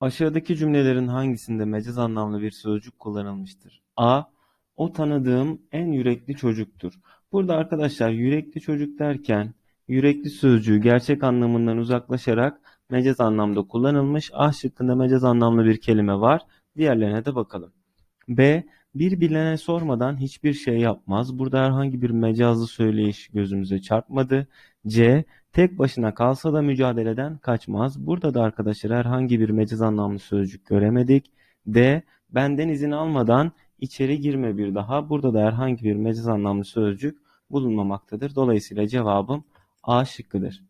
Aşağıdaki cümlelerin hangisinde mecaz anlamlı bir sözcük kullanılmıştır? A. O tanıdığım en yürekli çocuktur. Burada arkadaşlar yürekli çocuk derken yürekli sözcüğü gerçek anlamından uzaklaşarak mecaz anlamda kullanılmış. A şıkkında mecaz anlamlı bir kelime var. Diğerlerine de bakalım. B. Bir bilene sormadan hiçbir şey yapmaz. Burada herhangi bir mecazlı söyleyiş gözümüze çarpmadı. C. Tek başına kalsa da mücadeleden kaçmaz. Burada da arkadaşlar herhangi bir mecaz anlamlı sözcük göremedik. D. Benden izin almadan içeri girme bir daha. Burada da herhangi bir mecaz anlamlı sözcük bulunmamaktadır. Dolayısıyla cevabım A şıkkıdır.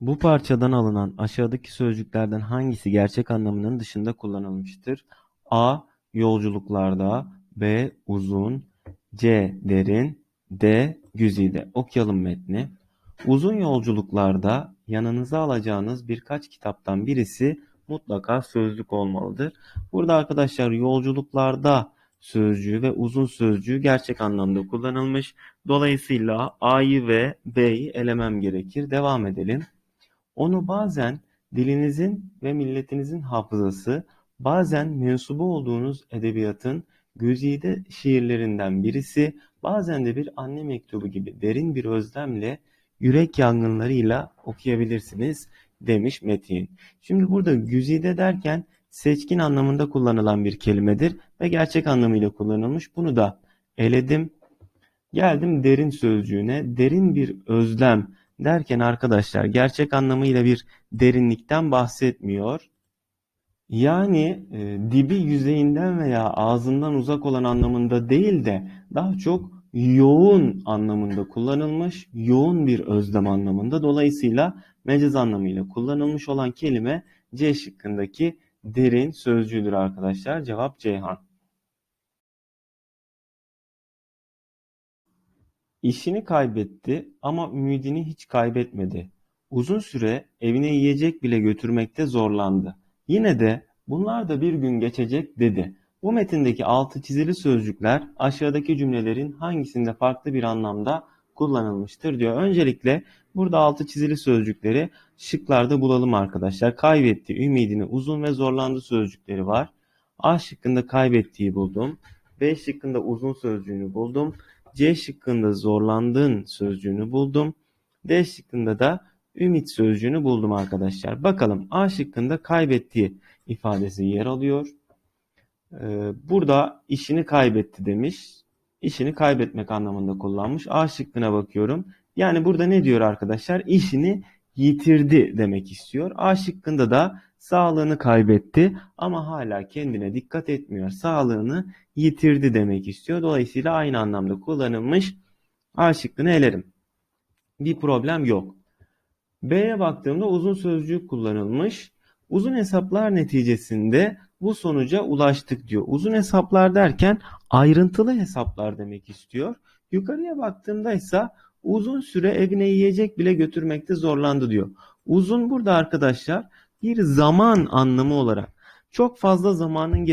Bu parçadan alınan aşağıdaki sözcüklerden hangisi gerçek anlamının dışında kullanılmıştır? A. Yolculuklarda B. Uzun C. Derin D. Güzide. Okuyalım metni. Uzun yolculuklarda yanınıza alacağınız birkaç kitaptan birisi mutlaka sözlük olmalıdır. Burada arkadaşlar yolculuklarda sözcüğü ve uzun sözcüğü gerçek anlamda kullanılmış. Dolayısıyla A'yı ve B'yi elemem gerekir. Devam edelim. Onu bazen dilinizin ve milletinizin hafızası, bazen mensubu olduğunuz edebiyatın güzide şiirlerinden birisi, bazen de bir anne mektubu gibi derin bir özlemle, yürek yangınlarıyla okuyabilirsiniz demiş Metin. Şimdi burada güzide derken seçkin anlamında kullanılan bir kelimedir ve gerçek anlamıyla kullanılmış. Bunu da eledim. Geldim derin sözcüğüne. Derin bir özlem derken arkadaşlar gerçek anlamıyla bir derinlikten bahsetmiyor. Yani e, dibi yüzeyinden veya ağzından uzak olan anlamında değil de daha çok yoğun anlamında kullanılmış, yoğun bir özlem anlamında. Dolayısıyla mecaz anlamıyla kullanılmış olan kelime C şıkkındaki derin sözcüğüdür arkadaşlar. Cevap Ceyhan. İşini kaybetti ama ümidini hiç kaybetmedi. Uzun süre evine yiyecek bile götürmekte zorlandı. Yine de bunlar da bir gün geçecek dedi. Bu metindeki altı çizili sözcükler aşağıdaki cümlelerin hangisinde farklı bir anlamda kullanılmıştır diyor. Öncelikle burada altı çizili sözcükleri şıklarda bulalım arkadaşlar. Kaybetti, ümidini, uzun ve zorlandı sözcükleri var. A şıkkında kaybettiği buldum. B şıkkında uzun sözcüğünü buldum. C şıkkında zorlandığın sözcüğünü buldum. D şıkkında da ümit sözcüğünü buldum arkadaşlar. Bakalım A şıkkında kaybettiği ifadesi yer alıyor. Ee, burada işini kaybetti demiş. İşini kaybetmek anlamında kullanmış. A şıkkına bakıyorum. Yani burada ne diyor arkadaşlar? İşini yitirdi demek istiyor. A şıkkında da sağlığını kaybetti ama hala kendine dikkat etmiyor. Sağlığını yitirdi demek istiyor. Dolayısıyla aynı anlamda kullanılmış. A şıkkını elerim. Bir problem yok. B'ye baktığımda uzun sözcük kullanılmış. Uzun hesaplar neticesinde bu sonuca ulaştık diyor. Uzun hesaplar derken ayrıntılı hesaplar demek istiyor. Yukarıya baktığımda ise uzun süre evine yiyecek bile götürmekte zorlandı diyor. Uzun burada arkadaşlar bir zaman anlamı olarak çok fazla zamanın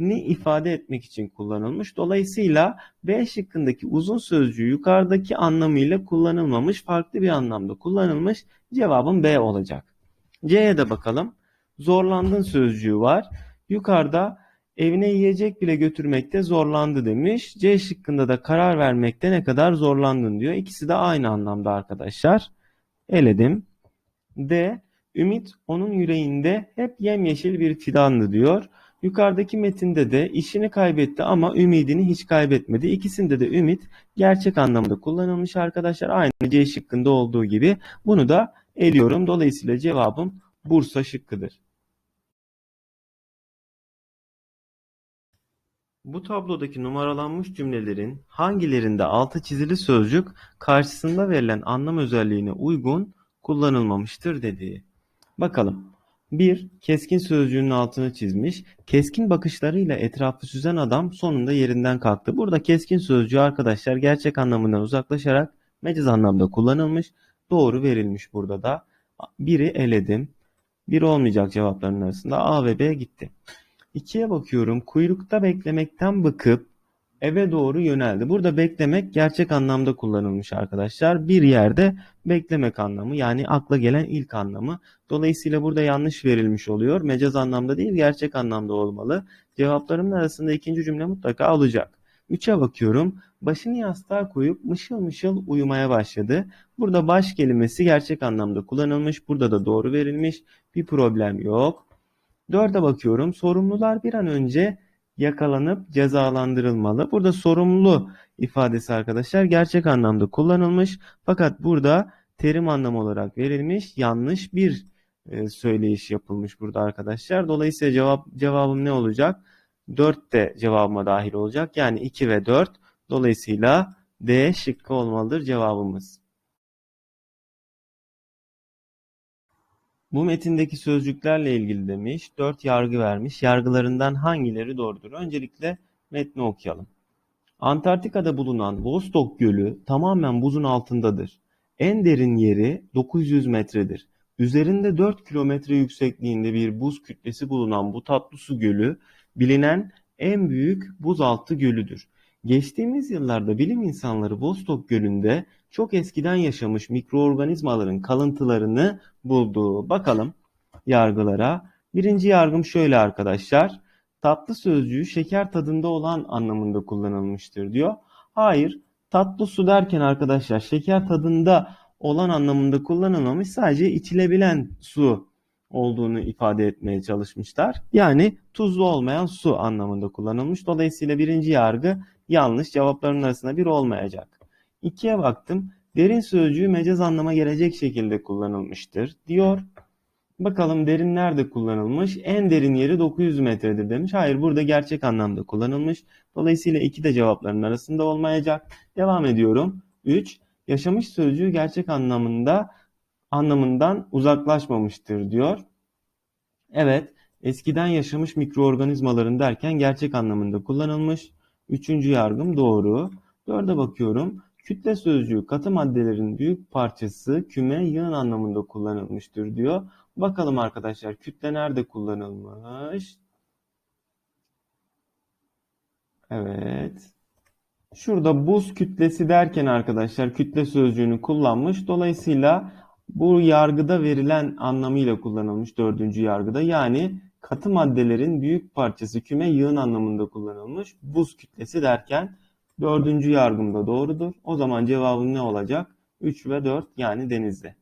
geçmesini ifade etmek için kullanılmış. Dolayısıyla B şıkkındaki uzun sözcüğü yukarıdaki anlamıyla kullanılmamış, farklı bir anlamda kullanılmış. Cevabım B olacak. C'ye de bakalım. Zorlandın sözcüğü var. Yukarıda evine yiyecek bile götürmekte zorlandı demiş. C şıkkında da karar vermekte ne kadar zorlandın diyor. İkisi de aynı anlamda arkadaşlar. Eledim. D. Ümit onun yüreğinde hep yemyeşil bir fidandı diyor. Yukarıdaki metinde de işini kaybetti ama ümidini hiç kaybetmedi. İkisinde de ümit gerçek anlamda kullanılmış arkadaşlar. Aynı C şıkkında olduğu gibi. Bunu da eliyorum. Dolayısıyla cevabım Bursa şıkkıdır. Bu tablodaki numaralanmış cümlelerin hangilerinde altı çizili sözcük karşısında verilen anlam özelliğine uygun kullanılmamıştır dediği. Bakalım. 1. Keskin sözcüğünün altını çizmiş. Keskin bakışlarıyla etrafı süzen adam sonunda yerinden kalktı. Burada keskin sözcüğü arkadaşlar gerçek anlamından uzaklaşarak mecaz anlamda kullanılmış. Doğru verilmiş burada da. Biri eledim. Bir olmayacak cevapların arasında A ve B gitti. 2'ye bakıyorum. Kuyrukta beklemekten bıkıp eve doğru yöneldi. Burada beklemek gerçek anlamda kullanılmış arkadaşlar. Bir yerde beklemek anlamı yani akla gelen ilk anlamı. Dolayısıyla burada yanlış verilmiş oluyor. Mecaz anlamda değil gerçek anlamda olmalı. Cevaplarımın arasında ikinci cümle mutlaka olacak. 3'e bakıyorum. Başını yastığa koyup mışıl mışıl uyumaya başladı. Burada baş kelimesi gerçek anlamda kullanılmış. Burada da doğru verilmiş. Bir problem yok. 4'e bakıyorum. Sorumlular bir an önce yakalanıp cezalandırılmalı. Burada sorumlu ifadesi arkadaşlar gerçek anlamda kullanılmış. Fakat burada terim anlamı olarak verilmiş. Yanlış bir e, söyleyiş yapılmış burada arkadaşlar. Dolayısıyla cevap cevabım ne olacak? 4 de cevabıma dahil olacak. Yani 2 ve 4. Dolayısıyla D şıkkı olmalıdır cevabımız. Bu metindeki sözcüklerle ilgili demiş. 4 yargı vermiş. Yargılarından hangileri doğrudur? Öncelikle metni okuyalım. Antarktika'da bulunan Vostok Gölü tamamen buzun altındadır. En derin yeri 900 metredir. Üzerinde 4 kilometre yüksekliğinde bir buz kütlesi bulunan bu tatlı su gölü bilinen en büyük buzaltı gölüdür. Geçtiğimiz yıllarda bilim insanları Vostok Gölü'nde çok eskiden yaşamış mikroorganizmaların kalıntılarını buldu. Bakalım yargılara. Birinci yargım şöyle arkadaşlar. Tatlı sözcüğü şeker tadında olan anlamında kullanılmıştır diyor. Hayır, tatlı su derken arkadaşlar şeker tadında olan anlamında kullanılmamış. Sadece içilebilen su olduğunu ifade etmeye çalışmışlar. Yani tuzlu olmayan su anlamında kullanılmış. Dolayısıyla birinci yargı yanlış. Cevapların arasında bir olmayacak. İkiye baktım. Derin sözcüğü mecaz anlama gelecek şekilde kullanılmıştır diyor. Bakalım derin nerede kullanılmış? En derin yeri 900 metredir demiş. Hayır burada gerçek anlamda kullanılmış. Dolayısıyla iki de cevapların arasında olmayacak. Devam ediyorum. 3. Yaşamış sözcüğü gerçek anlamında anlamından uzaklaşmamıştır diyor. Evet, eskiden yaşamış mikroorganizmaların derken gerçek anlamında kullanılmış. Üçüncü yargım doğru. Dörde bakıyorum. Kütle sözcüğü katı maddelerin büyük parçası küme yığın anlamında kullanılmıştır diyor. Bakalım arkadaşlar kütle nerede kullanılmış? Evet. Şurada buz kütlesi derken arkadaşlar kütle sözcüğünü kullanmış. Dolayısıyla bu yargıda verilen anlamıyla kullanılmış dördüncü yargıda. Yani katı maddelerin büyük parçası küme yığın anlamında kullanılmış. Buz kütlesi derken dördüncü yargım da doğrudur. O zaman cevabım ne olacak? 3 ve 4 yani denizli.